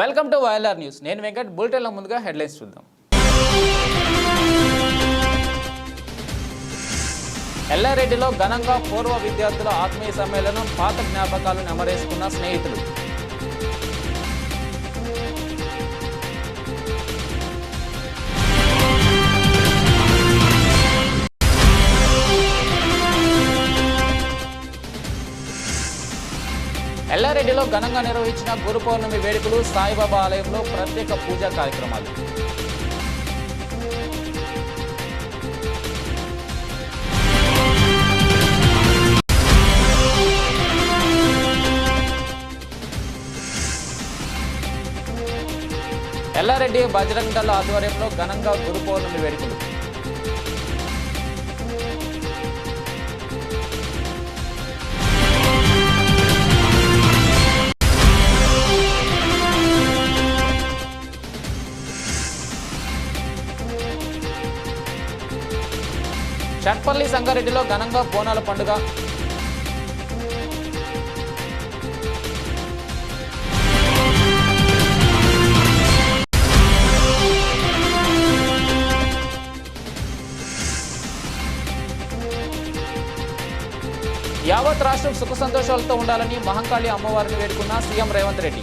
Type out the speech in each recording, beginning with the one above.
Welcome to YLR news నేను వెంకట్. బులెటిన్ల ముందుగా headlines చూద్దాం. ఎల్లారెడ్డిలో ఘనంగా పూర్వ విద్యార్థుల ఆత్మీయ సమ్మేళనం పాత జ్ఞాపకాలను అమరేసుకున్న స్నేహితులు. ఎల్లారెడ్డిలో ఘనంగా నిర్వహించిన గురు పౌర్ణమి వేడుకలు సాయిబాబా ఆలయంలో ప్రత్యేక పూజా కార్యక్రమాలు. ఎల్లారెడ్డి బజరంగ్ దళ ఆధ్వర్యంలో ఘనంగా గురు పౌర్ణమి వేడుకలు. చట్పల్లి సంగారెడ్డిలో ఘనంగా బోనాల పండుగ. యావత్ రాష్ట్రం సుఖ సంతోషాలతో ఉండాలని మహంకాళి అమ్మవారిని వేడుకున్న సీఎం రేవంత్ రెడ్డి.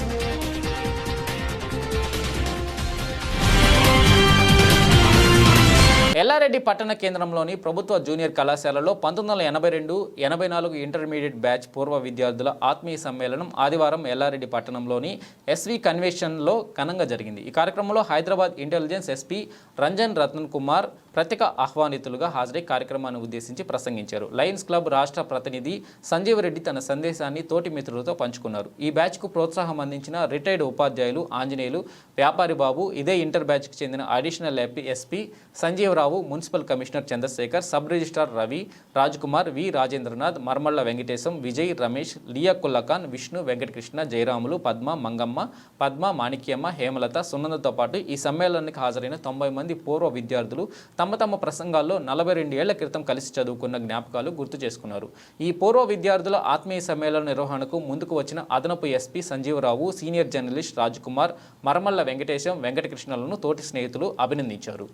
ఎల్లారెడ్డి పట్టణ కేంద్రంలోని ప్రభుత్వ జూనియర్ కళాశాలలో పంతొమ్మిది వందల ఎనభై రెండు ఎనభై నాలుగు ఇంటర్మీడియట్ బ్యాచ్ పూర్వ విద్యార్థుల ఆత్మీయ సమ్మేళనం ఆదివారం ఎల్లారెడ్డి పట్టణంలోని ఎస్వి కన్వెన్షన్లో ఘనంగా జరిగింది. ఈ కార్యక్రమంలో హైదరాబాద్ ఇంటెలిజెన్స్ ఎస్పీ రంజన్ రత్న్ కుమార్ ప్రత్యేక ఆహ్వానితులుగా హాజరై కార్యక్రమాన్ని ఉద్దేశించి ప్రసంగించారు. లయన్స్ క్లబ్ రాష్ట్ర ప్రతినిధి సంజీవ్ రెడ్డి తన సందేశాన్ని తోటి మిత్రులతో పంచుకున్నారు. ఈ బ్యాచ్కు ప్రోత్సాహం అందించిన రిటైర్డ్ ఉపాధ్యాయులు ఆంజనేయులు వ్యాపారి బాబు ఇదే ఇంటర్ బ్యాచ్కు చెందిన additional SP Sanjeevarao municipal commissioner Chandrashekar sub registrar Ravi Rajkumar V Rajendranath Marmalla Venkatesham Vijay Ramesh Liya కుల్లఖాన్ Vishnu Venkatakrishna Jayaramulu Padma Mangamma Padma Manikyamma Hemalatha సునందతో పాటు ఈ సమ్మేళనానికి హాజరైన తొంభై మంది పూర్వ విద్యార్థులు తమ తమ తమ ప్రసంగాల్లో నలభై రెండు ఏళ్ళ క్రితం కలిసి చదువుకున్న జ్ఞాపకాలు గుర్తు చేసుకున్నారు. ఈ పూర్వ విద్యార్థుల ఆత్మీయ సమ్మేళన నిర్వహణకు ముందుకు వచ్చిన అదనపు SP Sanjeeva Rao senior journalist Rajkumar Maramalla Venkatesham వెంకటకృష్ణలను తోటి స్నేహితులు అభినందించారు.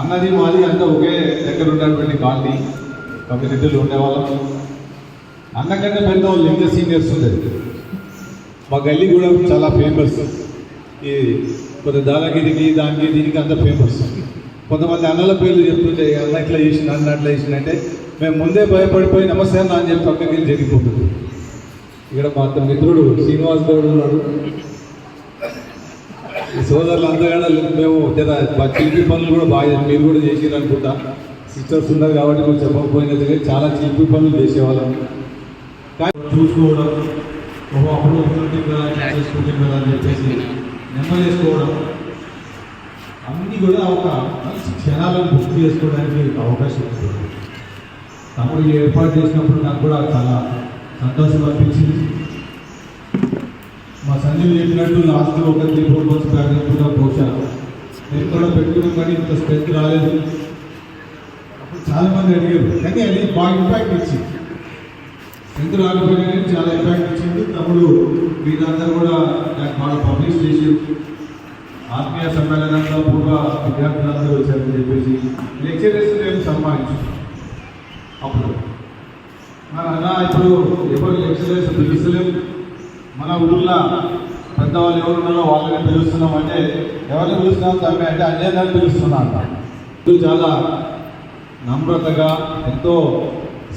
అన్నది మాది అంతా ఒకే దగ్గర ఉన్నటువంటి కాలనీ. కమ్యూనిటీలు ఉండేవాళ్ళం. అన్నకంటే పెద్ద వాళ్ళు ఇంకా సీనియర్స్ ఉండేది. మా గల్లీ కూడా చాలా ఫేమస్ ఈ కొంత దాదాగిరికి దానికి దీనికి అంత ఫేమస్ కొంతమంది అన్నల పేర్లు చెప్తుంటే అన్న ఇట్లా చేసిన అన్న అట్లా చేసిన అంటే మేము ముందే భయపడిపోయి నమస్తే అన్న అని చెప్పి పక్కకి వెళ్ళి జరిగిపోతుంది. ఇక్కడ మా అతని మిత్రుడు శ్రీనివాస్ గౌడ్ ఉన్నాడు. ఈ సోదరులు అందరూ మేము జర మా చిలిపి పనులు కూడా బాగా మీరు కూడా చేసిరు అనుకుంటా. సిస్టర్స్ ఉన్నారు కాబట్టి మేము చెప్పకపోయినది సరే చాలా చిలిపి పనులు చేసేవాళ్ళం. కానీ చూసుకోవడం ఓహో అప్పుడు ఉంటుంది కదా కదా అని చెప్పేసి నెమ్మది చేసుకోవడం. అన్నీ కూడా ఒక మంచి క్షణాలను గుర్తు చేసుకోవడానికి అవకాశం ఉంటుంది తమ్ముడు ఏర్పాటు చేసినప్పుడు నాకు కూడా చాలా సంతోషం అనిపించింది. మా సంజీవ్ చెప్పినట్టు లాస్ట్ ఒక త్రీ ఫోర్ మంత్స్ బ్యాక్ కూడా బహుశా నేను కూడా పెట్టుకున్నాం కానీ ఇంత స్ట్రెంత్ రాలేదు. అప్పుడు చాలామంది అడిగారు కానీ అది బాగా ఇంపాక్ట్ ఇచ్చింది. స్ట్రెంత్ రాకపోయినా కానీ చాలా ఇంపాక్ట్ ఇచ్చింది. తమ్ముడు మీరందరూ కూడా నాకు బాగా పబ్లిష్ చేసి ఆత్మీయ సమ్మేళనంలో పూర్వ విద్యార్థులందరూ వచ్చారని చెప్పేసి లెక్చరర్స్ నేను సన్మానించాను అప్పుడు మన అలా ఇప్పుడు ఎవరు లెక్చరర్స్ పిలుస్తలేము మన ఊళ్ళో పెద్దవాళ్ళు ఎవరు ఉన్నారో వాళ్ళని పిలుస్తున్నాం అంటే ఎవరిని పిలుస్తున్నాం తమ్మే అంటే అన్యాన్ని పిలుస్తున్నా అంట చాలా నమ్రతగా ఎంతో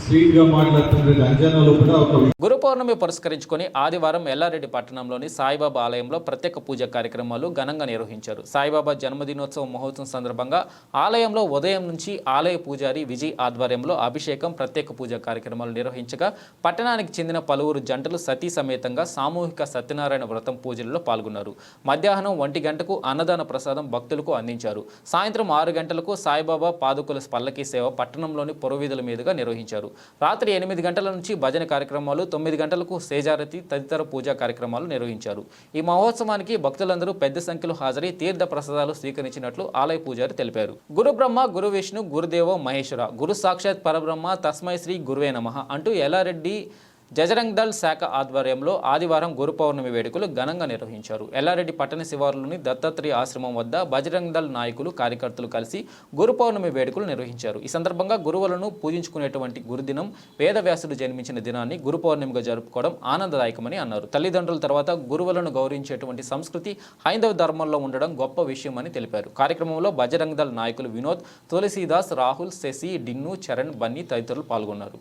స్వీట్గా మాట్లాడుతుండే అంజనాలో కూడా ఒక గురుపౌర్ణమి పురస్కరించుకొని ఆదివారం ఎల్లారెడ్డి పట్టణంలోని సాయిబాబా ఆలయంలో ప్రత్యేక పూజ కార్యక్రమాలు ఘనంగా నిర్వహించారు. సాయిబాబా జన్మదినోత్సవ మహోత్సవం సందర్భంగా ఆలయంలో ఉదయం నుంచి ఆలయ పూజారి విజయ్ ఆధ్వర్యంలో అభిషేకం ప్రత్యేక పూజ కార్యక్రమాలు నిర్వహించగా పట్టణానికి చెందిన పలువురు జంటలు సతీ సమేతంగా సామూహిక సత్యనారాయణ వ్రతం పూజలలో పాల్గొన్నారు. మధ్యాహ్నం ఒంటి గంటకు అన్నదాన ప్రసాదం భక్తులకు అందించారు. సాయంత్రం ఆరు గంటలకు సాయిబాబా పాదుకుల పల్లకీ సేవ పట్టణంలోని పొరవీధుల మీదుగా నిర్వహించారు. రాత్రి ఎనిమిది గంటల నుంచి భజన కార్యక్రమాలు తొమ్మిది గంటలకు సేజారతి తదితర పూజా కార్యక్రమాలు నిర్వహించారు. ఈ మహోత్సవానికి భక్తులందరూ పెద్ద సంఖ్యలో హాజరై తీర్థ ప్రసాదాలు స్వీకరించినట్లు ఆలయ పూజారి తెలిపారు. గురు బ్రహ్మ గురు విష్ణు గురుదేవ మహేశ్వర గురు సాక్షాత్ పరబ్రహ్మ తస్మై శ్రీ గురువే నమ అంటూ ఎల్లారెడ్డి జజరంగ్ దళ్ శాఖ ఆధ్వర్యంలో ఆదివారం గురు పౌర్ణమి వేడుకలు ఘనంగా నిర్వహించారు. ఎల్లారెడ్డి పట్టణ శివారులోని దత్తాత్రేయ ఆశ్రమం వద్ద బజరంగ్ దళ్ నాయకులు కార్యకర్తలు కలిసి గురు పౌర్ణమి వేడుకలు నిర్వహించారు. ఈ సందర్భంగా గురువులను పూజించుకునేటువంటి గురుదినం వేదవ్యాసుడు జన్మించిన దినాన్ని గురు పౌర్ణమిగా జరుపుకోవడం ఆనందదాయకమని అన్నారు. తల్లిదండ్రుల తర్వాత గురువులను గౌరవించేటువంటి సంస్కృతి హైందవ ధర్మంలో ఉండడం గొప్ప విషయమని తెలిపారు. కార్యక్రమంలో బజరంగ్ దళ్ నాయకులు వినోద్ తులసీదాస్ రాహుల్ శశి డిన్ను చరణ్ బన్నీ తదితరులు పాల్గొన్నారు.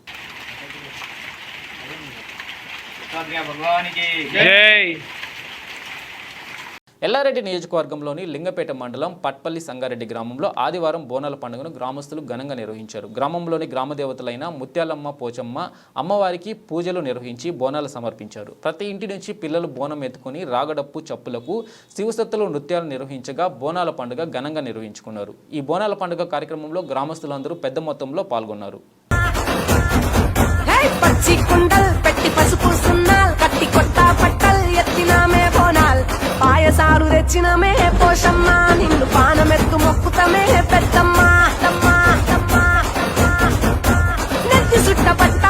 ఎల్లారెడ్డి నియోజకవర్గంలోని లింగపేట మండలం పట్పల్లి సంగారెడ్డి గ్రామంలో ఆదివారం బోనాల పండుగను గ్రామస్తులు ఘనంగా నిర్వహించారు. గ్రామంలోని గ్రామ దేవతలైన ముత్యాలమ్మ పోచమ్మ అమ్మవారికి పూజలు నిర్వహించి బోనాలు సమర్పించారు. ప్రతి ఇంటి నుంచి పిల్లలు బోనం ఎత్తుకుని రాగడప్పు చప్పులకు శివసత్తులు నృత్యాలు నిర్వహించగా బోనాల పండుగ ఘనంగా నిర్వహించుకున్నారు. ఈ బోనాల పండుగ కార్యక్రమంలో గ్రామస్తులందరూ పెద్ద మొత్తంలో పాల్గొన్నారు. పచ్చి కుండల్ పెట్టి పసుపు సున్నాల్ కట్టి కొత్త పట్టల్ ఎత్తినామే బోనాల్. పాయసాలు తెచ్చినమే పోషమ్మ నిన్ను పానమెత్తు మొక్కుతమే పెద్దమ్మ నెత్తి సుట్ట పట్ట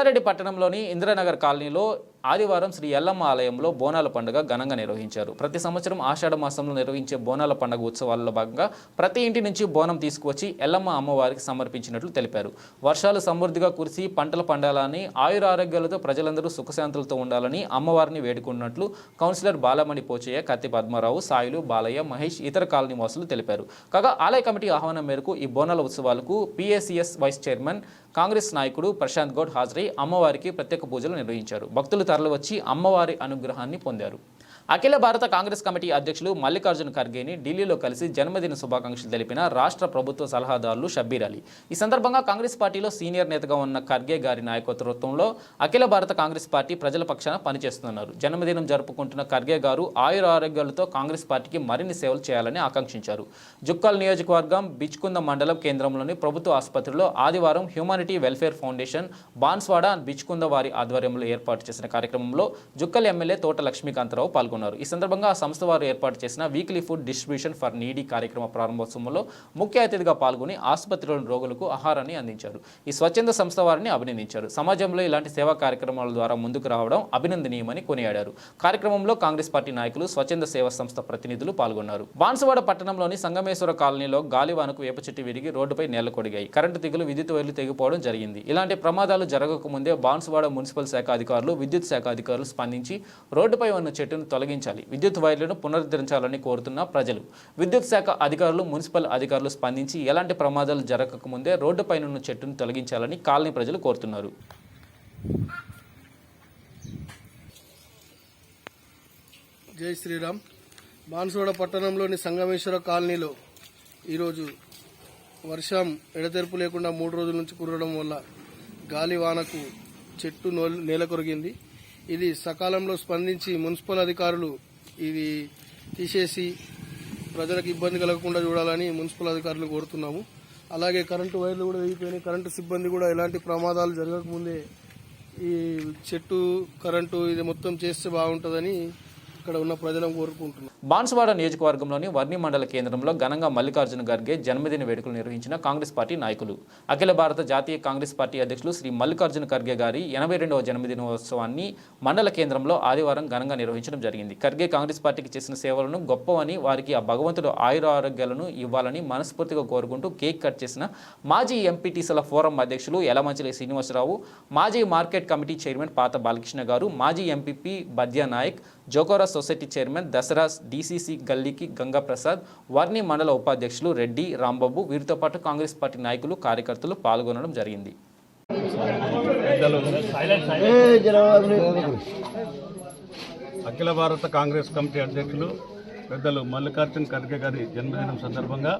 ఎల్లారెడ్డి పట్టణంలోని ఇంద్రనగర్ కాలనీలో ఆదివారం శ్రీ ఎల్లమ్మ ఆలయంలో బోనాల పండుగ ఘనంగా నిర్వహించారు. ప్రతి సంవత్సరం ఆషాఢ మాసంలో నిర్వహించే బోనాల పండుగ ఉత్సవాల్లో భాగంగా ప్రతి ఇంటి నుంచి బోనం తీసుకువచ్చి ఎల్లమ్మ అమ్మవారికి సమర్పించినట్లు తెలిపారు. వర్షాలు సమృద్ధిగా కురిసి పంటలు పండాలని ఆయురారోగ్యాలతో ప్రజలందరూ సుఖశాంతులతో ఉండాలని అమ్మవారిని వేడుకున్నట్లు కౌన్సిలర్ బాలమణి పోచయ్య కత్తి పద్మారావు సాయిలు బాలయ్య మహేష్ ఇతర కాలనీ వాసులు తెలిపారు. కాగా ఆలయ కమిటీ ఆహ్వానం మేరకు ఈ బోనాల ఉత్సవాలకు పిఏసిఎస్ వైస్ చైర్మన్ కాంగ్రెస్ నాయకుడు ప్రశాంత్ గౌడ్ హాజరై అమ్మవారికి ప్రత్యేక పూజలు నిర్వహించారు. భక్తులు తరలివచ్చి అమ్మవారి అనుగ్రహాన్ని పొందారు. అఖిల భారత కాంగ్రెస్ కమిటీ అధ్యక్షులు మల్లికార్జున ఖర్గేని ఢిల్లీలో కలిసి జన్మదిన శుభాకాంక్షలు తెలిపిన రాష్ట్ర ప్రభుత్వ సలహాదారులు షబ్బీర్ అలీ. ఈ సందర్భంగా కాంగ్రెస్ పార్టీలో సీనియర్ నేతగా ఉన్న ఖర్గే గారి నాయకత్వంలో అఖిల భారత కాంగ్రెస్ పార్టీ ప్రజల పక్షాన పనిచేస్తున్నారు. జన్మదినం జరుపుకుంటున్న ఖర్గే గారు ఆయుర ఆరోగ్యాలతో కాంగ్రెస్ పార్టీకి మరిన్ని సేవలు చేయాలని ఆకాంక్షించారు. జుక్కల్ నియోజకవర్గం బిచ్కుంద మండలం కేంద్రంలోని ప్రభుత్వ ఆసుపత్రిలో ఆదివారం humanity welfare foundation Banswada Bichkunda వారి ఆధ్వర్యంలో ఏర్పాటు చేసిన కార్యక్రమంలో జుక్కల్ ఎమ్మెల్యే తోట లక్ష్మీకాంతరావు పాల్గొన్నారు. ఈ సందర్భంగా ఆ సంస్థ వారు ఏర్పాటు చేసిన weekly food distribution for needy కార్యక్రమ ప్రారంభోత్సవంలో ముఖ్య అతిథిగా పాల్గొని ఆసుపత్రిలోని రోగులకు ఆహారాన్ని అందించారు. ఈ స్వచ్ఛంద సంస్థ వారిని అభినందించారు. సమాజంలో ఇలాంటి సేవా కార్యక్రమాల ద్వారా ముందుకు రావడం అభినందనీయమని కొనియాడారు. కార్యక్రమంలో కాంగ్రెస్ పార్టీ నాయకులు స్వచ్ఛంద సేవా సంస్థ ప్రతినిధులు పాల్గొన్నారు. బాన్సువాడ పట్టణంలోని సంగమేశ్వర కాలనీలో గాలివానకు వేప చెట్టు విరిగి రోడ్డుపై నేల కొడిగాయి. కరెంటు తీగలు విద్యుత్ వైర్లు తెగిపోవడం జరిగింది. ఇలాంటి ప్రమాదాలు జరగకముందే బాన్సువాడ మున్సిపల్ శాఖ అధికారులు విద్యుత్ శాఖ అధికారులు స్పందించి రోడ్డుపై ఉన్న చెట్టును తొలగించాలి. విద్యుత్ వైర్లను పునరుద్ధరించాలని కోరుతున్న ప్రజలు. విద్యుత్ శాఖ అధికారులు మున్సిపల్ అధికారులు స్పందించి ఎలాంటి ప్రమాదాలు జరగకముందే రోడ్డుపై ఉన్న చెట్టును తొలగించాలని కాలనీ ప్రజలు కోరుతున్నారు. జై శ్రీరామ్. బాన్సువాడ పట్టణంలోని సంగమేశ్వర కాలనీలో ఈరోజు వర్షం ఎడతెరపు లేకుండా మూడు రోజుల నుంచి కురవడం వల్ల గాలి వానకు చెట్టు నేల కొరిగింది. ఇది సకాలంలో స్పందించి మున్సిపల్ అధికారులు ఇది తీసేసి ప్రజలకు ఇబ్బంది కలగకుండా చూడాలని మున్సిపల్ అధికారులు కోరుతున్నాము. అలాగే కరెంటు వైర్లు కూడా వేగిపోయినాయి. కరెంటు సిబ్బంది కూడా ఎలాంటి ప్రమాదాలు జరగకముందే ఈ చెట్టు కరెంటు ఇది మొత్తం చేస్తే బాగుంటుందని ఇక్కడ ఉన్న ప్రజలను కోరుకుంటున్నాం. బాన్సువాడ నియోజకవర్గంలోని వర్ణి మండల కేంద్రంలో ఘనంగా మల్లికార్జున ఖర్గే జన్మదిన వేడుకలు నిర్వహించిన కాంగ్రెస్ పార్టీ నాయకులు. అఖిల భారత జాతీయ కాంగ్రెస్ పార్టీ అధ్యక్షులు శ్రీ మల్లికార్జున ఖర్గే గారి ఎనభై రెండవ జన్మదినోత్సవాన్ని మండల కేంద్రంలో ఆదివారం ఘనంగా నిర్వహించడం జరిగింది. ఖర్గే కాంగ్రెస్ పార్టీకి చేసిన సేవలను గొప్పవని వారికి ఆ భగవంతుడు ఆయుర ఆరోగ్యాలను ఇవ్వాలని మనస్ఫూర్తిగా కోరుకుంటూ కేక్ కట్ చేసిన మాజీ ఎంపీటీసీల ఫోరం అధ్యక్షులు యలమంచిలి శ్రీనివాసరావు మాజీ మార్కెట్ కమిటీ చైర్మన్ పాత బాలకృష్ణ గారు మాజీ ఎంపీపీ బద్యా నాయక్ జోకోరా సొసైటీ చైర్మన్ దసరా డీసీసీ గల్లీకి గంగాప్రసాద్ వర్ణి మండల ఉపాధ్యక్షులు రెడ్డి రాంబాబు వీరితో పాటు కాంగ్రెస్ పార్టీ నాయకులు కార్యకర్తలు పాల్గొనడం జరిగింది. అఖిల భారత కాంగ్రెస్ కమిటీ అధ్యక్షులు పెద్దలు మల్లికార్జున్ ఖర్గే గారి జన్మదినం సందర్భంగా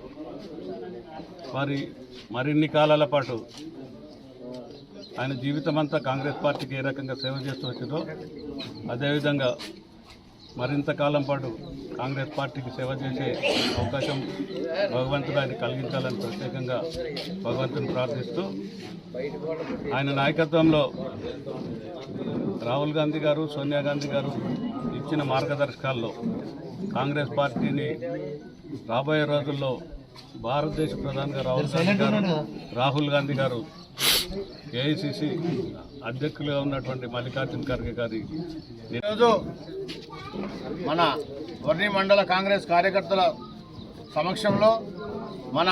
వారి మరిన్ని కాలాల పాటు ఆయన జీవితమంతా కాంగ్రెస్ పార్టీకి ఏ రకంగా సేవ చేస్తూ వచ్చిందో అదేవిధంగా మరింత కాలం పాటు కాంగ్రెస్ పార్టీకి సేవ చేసే అవకాశం భగవంతుడు ఆయన కలిగించాలని ప్రత్యేకంగా భగవంతుని ప్రార్థిస్తూ ఆయన నాయకత్వంలో రాహుల్ గాంధీ గారు సోనియా గాంధీ గారు ఇచ్చిన మార్గదర్శకాల్లో కాంగ్రెస్ పార్టీని రాబోయే రోజుల్లో భారతదేశ ప్రధానిగా రాహుల్ గాంధీ గారు రాహుల్ గాంధీ గారు ఏఐసిసి అధ్యక్షులుగా ఉన్నటువంటి మల్లికార్జున ఖర్గే గారి ఈరోజు మన వర్ణి మండల కాంగ్రెస్ కార్యకర్తల సమక్షంలో మన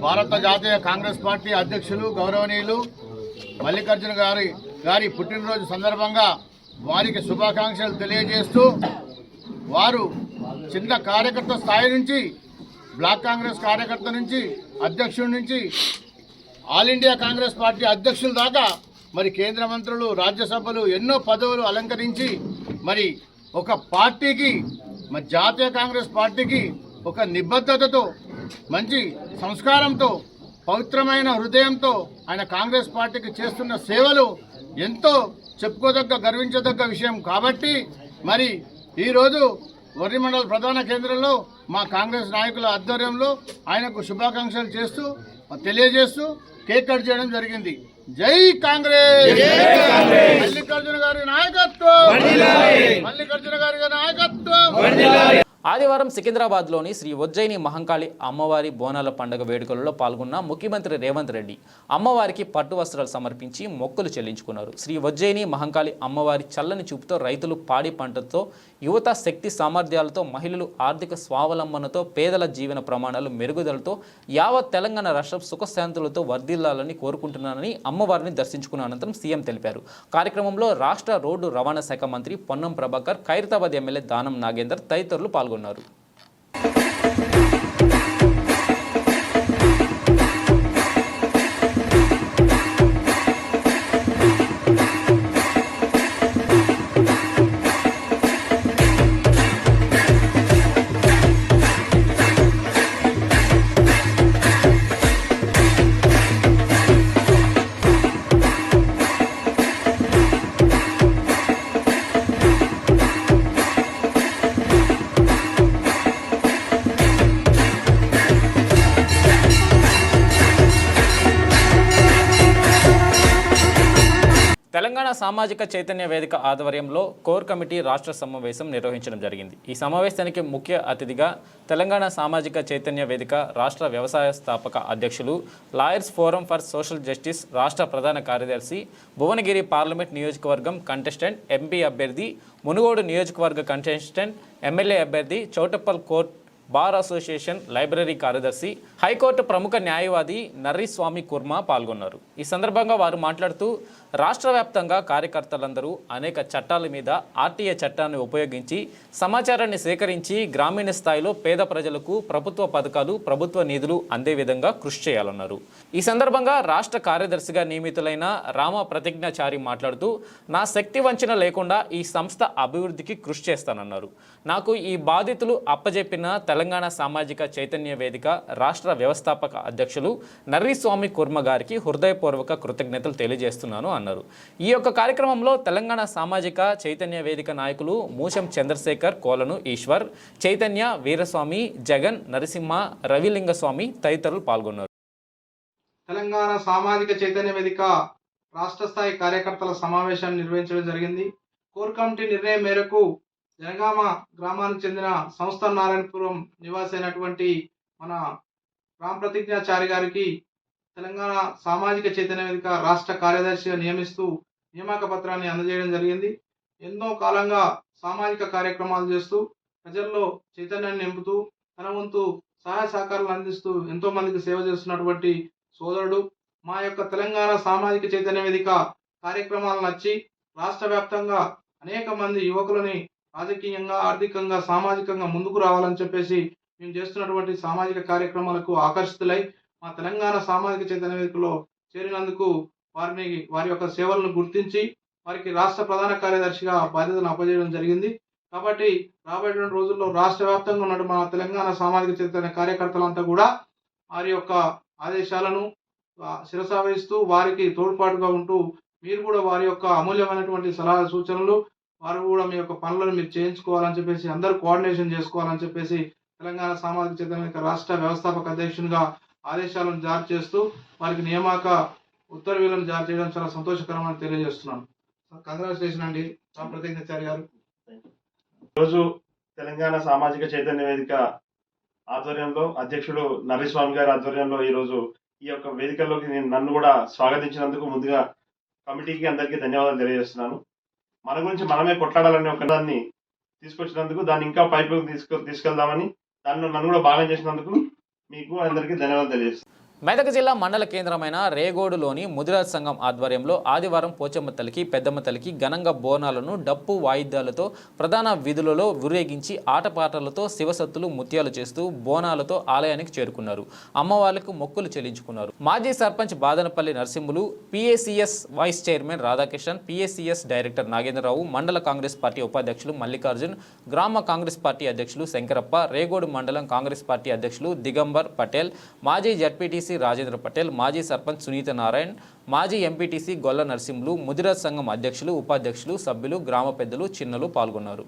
భారత జాతీయ కాంగ్రెస్ పార్టీ అధ్యక్షులు గౌరవనీయులు మల్లికార్జున గారి గారి పుట్టినరోజు సందర్భంగా వారికి శుభాకాంక్షలు తెలియజేస్తూ వారు చిన్న కార్యకర్త స్థాయి నుంచి బ్లాక్ కాంగ్రెస్ కార్యకర్త నుంచి అధ్యక్షుడి నుంచి ఆల్ ఇండియా కాంగ్రెస్ పార్టీ అధ్యక్షుల దాకా మరి కేంద్ర మంత్రులు రాజ్యసభలు ఎన్నో పదవులు అలంకరించి మరి ఒక పార్టీకి మరి జాతీయ కాంగ్రెస్ పార్టీకి ఒక నిబద్ధతతో మంచి సంస్కారంతో పవిత్రమైన హృదయంతో ఆయన కాంగ్రెస్ పార్టీకి చేస్తున్న సేవలు ఎంతో చెప్పుకోదగ్గ గర్వించదగ్గ విషయం. కాబట్టి మరి ఈరోజు వర్రిమండల ప్రధాన కేంద్రంలో మా కాంగ్రెస్ నాయకుల ఆధ్వర్యంలో ఆయనకు శుభాకాంక్షలు చేస్తూ తెలియజేస్తూ కేక్ కట్ చేయడం జరిగింది. జై కాంగ్రెస్! మల్లికార్జున గారి నాయకత్వం! మల్లికార్జున గారి నాయకత్వం! ఆదివారం సికింద్రాబాద్లోని శ్రీ ఉజ్జయిని మహంకాళి అమ్మవారి బోనాల పండుగ వేడుకలలో పాల్గొన్న ముఖ్యమంత్రి రేవంత్ రెడ్డి అమ్మవారికి పట్టు వస్త్రాలు సమర్పించి మొక్కులు చెల్లించుకున్నారు. శ్రీ ఉజ్జయిని మహంకాళి అమ్మవారి చల్లని చూపుతో రైతులు పాడి పంటతో యువత శక్తి సామర్థ్యాలతో మహిళలు ఆర్థిక స్వావలంబనతో పేదల జీవన ప్రమాణాలు మెరుగుదలతో యావత్ తెలంగాణ రాష్ట్రం సుఖశాంతులతో వర్ధిల్లాలని కోరుకుంటున్నానని అమ్మవారిని దర్శించుకున్న అనంతరం సీఎం తెలిపారు. కార్యక్రమంలో రాష్ట్ర రోడ్డు రవాణా శాఖ మంత్రి పొన్నం ప్రభాకర్ ఖైరతాబాద్ ఎమ్మెల్యే దానం నాగేందర్ తదితరులు పాల్గొన్నారు. Naruto. తెలంగాణ సామాజిక చైతన్య వేదిక ఆధ్వర్యంలో కోర్ కమిటీ రాష్ట్ర సమావేశం నిర్వహించడం జరిగింది. ఈ సమావేశానికి ముఖ్య అతిథిగా తెలంగాణ సామాజిక చైతన్య వేదిక రాష్ట్ర వ్యవసాయ స్థాపక అధ్యక్షులు lawyers forum for social justice రాష్ట్ర ప్రధాన కార్యదర్శి భువనగిరి పార్లమెంట్ నియోజకవర్గం కంటెస్టెంట్ ఎంపీ అభ్యర్థి మునుగోడు నియోజకవర్గ కంటెస్టెంట్ ఎమ్మెల్యే అభ్యర్థి Choutuppal court bar association library కార్యదర్శి హైకోర్టు ప్రముఖ న్యాయవాది నర్రిస్వామి కుర్మా పాల్గొన్నారు. ఈ సందర్భంగా వారు మాట్లాడుతూ రాష్ట్ర వ్యాప్తంగా కార్యకర్తలందరూ అనేక చట్టాల మీద ఆర్టీఏ చట్టాన్ని ఉపయోగించి సమాచారాన్ని సేకరించి గ్రామీణ స్థాయిలో పేద ప్రజలకు ప్రభుత్వ పథకాలు ప్రభుత్వ నిధులు అందే విధంగా కృషి చేయాలన్నారు. ఈ సందర్భంగా రాష్ట్ర కార్యదర్శిగా నియమితులైన రామ ప్రతిజ్ఞాచారి మాట్లాడుతూ నా శక్తి వంచన లేకుండా ఈ సంస్థ అభివృద్ధికి కృషి చేస్తానన్నారు. నాకు ఈ బాధితులు అప్పజెప్పిన తెలంగాణ సామాజిక చైతన్య వేదిక రాష్ట్ర వ్యవస్థాపక అధ్యక్షులు నర్రిస్వామి కుర్మ గారికి హృదయపూర్వక కృతజ్ఞతలు తెలియజేస్తున్నాను. అన్నారు. ఈ యొక్క కార్యక్రమంలో తెలంగాణ సామాజిక చైతన్య వేదిక నాయకులు మూషం చంద్రశేఖర్ కోలను ఈశ్వర్ చైతన్య వీరస్వామి జగన్ నరసింహ రవిలింగస్వామి తదితరులు పాల్గొన్నారు. తెలంగాణ సామాజిక చైతన్య వేదిక రాష్ట్ర స్థాయి కార్యకర్తల సమావేశాన్ని నిర్వహించడం జరిగింది. కోర్ కమిటీ నిర్ణయం మేరకు జనగామ గ్రామానికి చెందిన సంస్థ నారాయణపురం నివాసైనటువంటి మన రామ్ ప్రతిజ్ఞాచారి గారికి తెలంగాణ సామాజిక చైతన్య వేదిక రాష్ట్ర కార్యదర్శిగా నియమిస్తూ నియామక పత్రాన్ని అందజేయడం జరిగింది. ఎన్నో కాలంగా సామాజిక కార్యక్రమాలు చేస్తూ ప్రజల్లో చైతన్యాన్ని నింపుతూ తన వంతు సహాయ సహకారాలు అందిస్తూ ఎంతో మందికి సేవ చేస్తున్నటువంటి సోదరుడు. మా యొక్క తెలంగాణ సామాజిక చైతన్య వేదిక కార్యక్రమాలు నచ్చి రాష్ట్ర వ్యాప్తంగా అనేక మంది యువకులని రాజకీయంగా ఆర్థికంగా సామాజికంగా ముందుకు రావాలని చెప్పేసి మేము చేస్తున్నటువంటి సామాజిక కార్యక్రమాలకు ఆకర్షితులై మా తెలంగాణ సామాజిక చైతన్య వేదికలో చేరినందుకు వారిని వారి యొక్క సేవలను గుర్తించి వారికి రాష్ట్ర ప్రధాన కార్యదర్శిగా బాధ్యతను అప్పజేయడం జరిగింది. కాబట్టి రాబోయేటువంటి రోజుల్లో రాష్ట్ర వ్యాప్తంగా ఉన్న మన తెలంగాణ సామాజిక చైతన్య కార్యకర్తలంతా కూడా వారి యొక్క ఆదేశాలను శిరసావహిస్తూ వారికి తోడ్పాటుగా ఉంటూ మీరు కూడా వారి యొక్క అమూల్యమైనటువంటి సలహా సూచనలు వారు కూడా మీ యొక్క పనులను మీరు చేయించుకోవాలని చెప్పేసి అందరూ కోఆర్డినేషన్ చేసుకోవాలని చెప్పేసి తెలంగాణ సామాజిక చైతన్య రాష్ట్ర వ్యవస్థాపక అధ్యక్షునిగా ఆదేశాలను జారీ చేస్తూ వారికి నియామక ఉత్తర్వులను జారీ చేయడం చాలా సంతోషకరమని తెలియజేస్తున్నాను. కంగ్రాచులేషన్ అండి. రామ్ ప్రతిజ్ఞాచారి గారు. ఈరోజు తెలంగాణ సామాజిక చైతన్య వేదిక ఆధ్వర్యంలో అధ్యక్షుడు నరేస్వామి గారి ఆధ్వర్యంలో ఈరోజు ఈ యొక్క వేదికలోకి నేను నన్ను కూడా స్వాగతించినందుకు ముందుగా కమిటీకి అందరికీ ధన్యవాదాలు తెలియజేస్తున్నాను. మన గురించి మనమే కొట్లాడాలనే ఒక దాన్ని తీసుకొచ్చినందుకు దాన్ని ఇంకా పైపు తీసుకు తీసుకెళ్దామని దాన్ని నన్ను కూడా భాగం చేసినందుకు మీకు అందరికీ ధన్యవాదాలు తెలియజేస్తున్నాను మెదక్ జిల్లా మండల కేంద్రమైన రేగోడులోని ముదిరాజ్ సంఘం ఆధ్వర్యంలో ఆదివారం పోచమ్మ తల్లికి పెద్దమ్మ తల్లికి ఘనంగా బోనాలను డప్పు వాయిద్యాలతో ప్రధాన విధులలో ఊరేగించి ఆటపాటలతో శివసత్తులు ముత్యాలు చేస్తూ బోనాలతో ఆలయానికి చేరుకున్నారు. అమ్మవార్లకు మొక్కులు చెల్లించుకున్నారు. మాజీ sarpanch Badanapalli Narasimhulu PACS vice chairman Radhakrishnan PACS director Nagendra Rao mandal Congress party ఉపాధ్యక్షులు మల్లికార్జున్ గ్రామ కాంగ్రెస్ పార్టీ అధ్యక్షులు శంకరప్ప రేగోడు మండలం కాంగ్రెస్ పార్టీ అధ్యక్షులు దిగంబర్ పటేల్ మాజీ జడ్పీటీసీ రాజేంద్ర పటేల్ మాజీ సర్పంచ్ సునీత నారాయణ్ మాజీ ఎంపీటీసీ గొల్ల నరసింహులు ముదిరాజ్ సంఘం అధ్యక్షులు ఉపాధ్యక్షులు సభ్యులు గ్రామ పెద్దలు చిన్నలు పాల్గొన్నారు.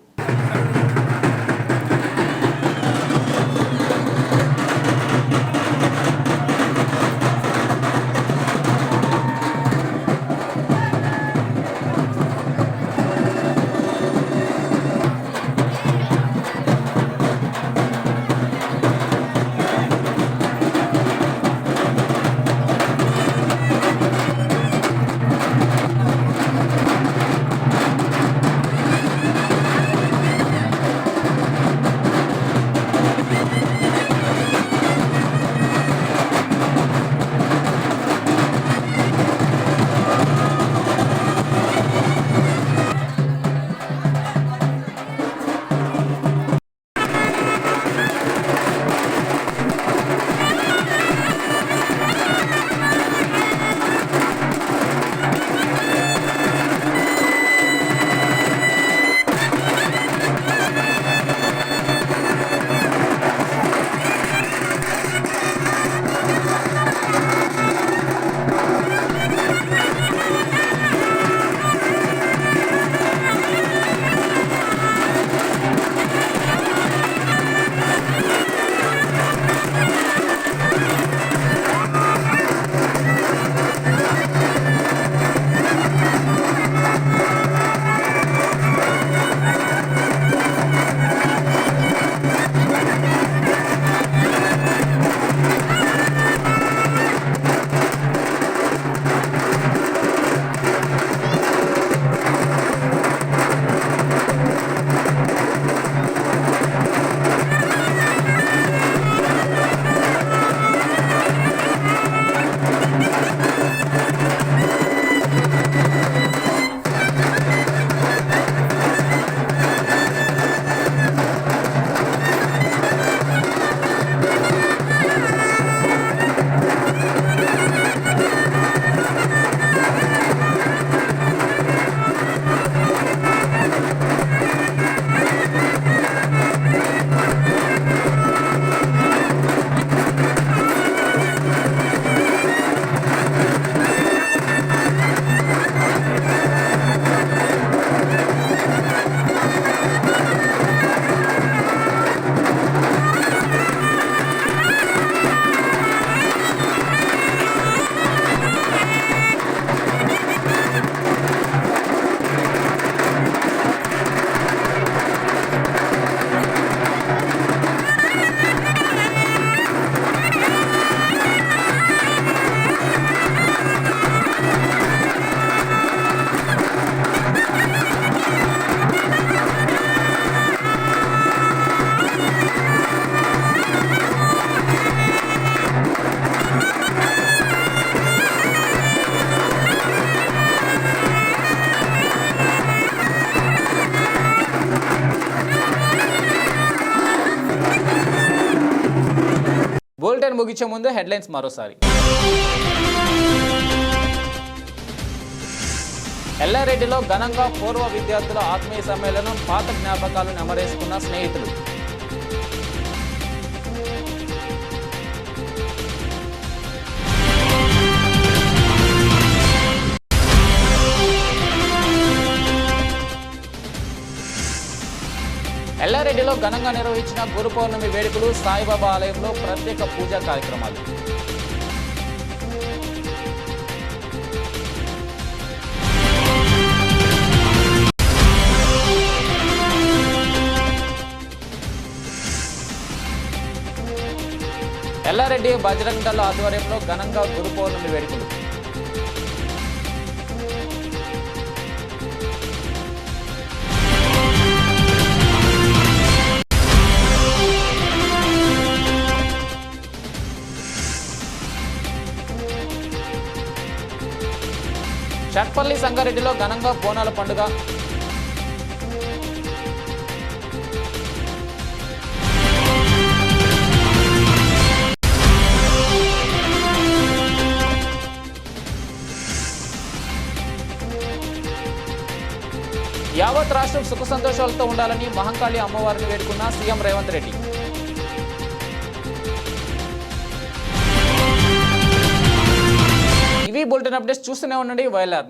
ముగించే ముందు హెడ్లైన్స్ మరోసారి. ఎల్లారెడ్డిలో ఘనంగా పూర్వ విద్యార్థుల ఆత్మీయ సమ్మేళనం పాత జ్ఞాపకాలను నెమరేసుకున్న స్నేహితులు. ఎల్లారెడ్డిలో ఘనంగా నిర్వహించిన గురు పౌర్ణమి వేడుకలు సాయిబాబా ఆలయంలో ప్రత్యేక పూజా కార్యక్రమాలు. ఎల్లారెడ్డి బజరంగ్ దళ ఆధ్వర్యంలో ఘనంగా గురు పౌర్ణమి వేడుకలు. చట్పల్లి సంగారెడ్డిలో ఘనంగా బోనాల పండుగ. యావత్ రాష్ట్రం సుఖ సంతోషాలతో ఉండాలని మహంకాళి అమ్మవారిని వేడుకున్న సీఎం రేవంత్ రెడ్డి. ఇవి బులెటిన్ అప్డేట్స్ చూస్తూనే ఉండండి వైఎల్ఆర్.